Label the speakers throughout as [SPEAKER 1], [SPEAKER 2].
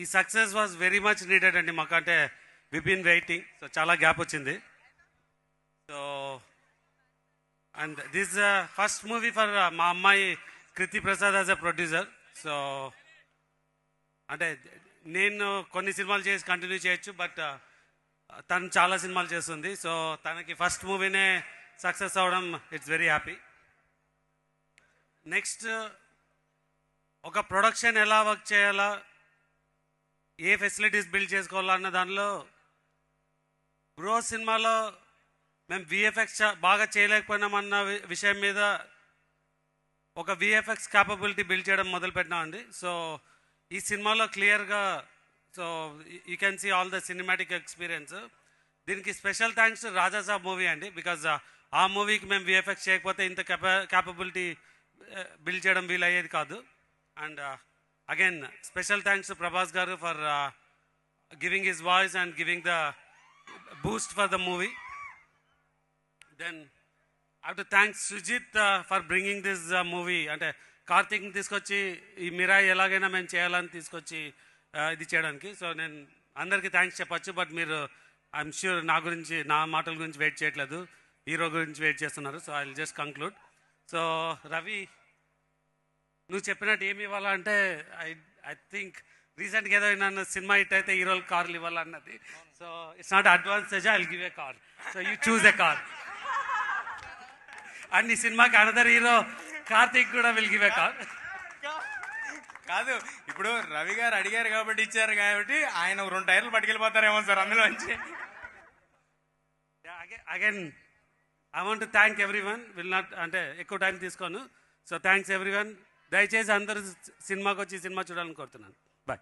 [SPEAKER 1] ఈ success was very much needed అండి మాకు. అంటే వి వెయిటింగ్ సో చాలా గ్యాప్ వచ్చింది. So and this first movie for మా అమ్మాయి Kriti Prasad as a producer so అంటే నేను కొన్ని సినిమాలు చేసి కంటిన్యూ చేయొచ్చు బట్ uh, తను చాలా సినిమాలు చేస్తుంది. సో తనకి ఫస్ట్ మూవీనే సక్సెస్ అవ్వడం ఇట్స్ వెరీ హ్యాపీ నెక్స్ట్ ఒక ప్రొడక్షన్ ఎలా వర్క్ చేయాలా ఏ ఫెసిలిటీస్ బిల్డ్ చేసుకోవాలన్న దానిలో బ్రో సినిమాలో మేము విఎఫ్ఎక్స్ బాగా చేయలేకపోయినామన్న వి- విషయం మీద ఒక విఎఫ్ఎక్స్ క్యాపబిలిటీ బిల్డ్ చేయడం మొదలుపెట్టినామండి. సో ఈ సినిమాలో క్లియర్గా so you can see all the cinematic experience దీనికి స్పెషల్ థ్యాంక్స్ రాజాసాబ్ మూవీ అండి. బికాజ్ uh, ఆ మూవీకి మేము విఎఫ్ఎక్స్ చేయకపోతే ఇంత క్యాప క్యాపబిలిటీ బిల్డ్ చేయడం వీలయ్యేది కాదు. And again special thanks Prabhas గారు for giving his voice and giving the boost for the movie then I to thanks Sujeeth for bringing this movie అంటే కార్తీక్ని తీసుకొచ్చి ఈ మిరాయి ఎలాగైనా మేము చేయాలని తీసుకొచ్చి uh, ఇది చేయడానికి. సో నేను అందరికీ థ్యాంక్స్ చెప్పచ్చు బట్ మీరు ఐఎమ్ ష్యూర్ నా గురించి నా మాటల గురించి వెయిట్ చేయట్లేదు. హీరో గురించి వెయిట్ చేస్తున్నారు. So I just conclude so Ravi నువ్వు చెప్పినట్టు ఏమి ఇవ్వాలా అంటే ఐ ఐ థింక్ రీసెంట్గా ఏదో నన్ను సినిమా హిట్ అయితే హీరోలు కార్లు ఇవ్వాలన్నది. So it's not advance I give a car so you choose a car and ఈ సినిమాకి అనదర్ హీరో కార్తీక్ కూడా విల్ గివ్ ఎ కార్
[SPEAKER 2] కాదు ఇప్పుడు రవి గారు అడిగారు కాబట్టి ఇచ్చారు కాబట్టి ఆయన రెండు టైర్లు పట్టుకెళ్ళిపోతారేమో సార్ అందులోంచి
[SPEAKER 1] again I want thank everyone will not అంటే ఎక్కువ టైం తీసుకోను. సో థ్యాంక్స్ ఎవ్రీ వన్ దయచేసి అందరూ సినిమాకి వచ్చి సినిమా చూడాలని కోరుతున్నాను. Bye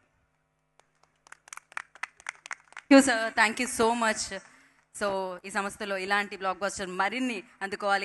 [SPEAKER 3] you sir thank you so much so ఈ సంస్థలో ఇలాంటి బ్లాక్ బస్టర్ మరిన్ని అందుకోవాలి.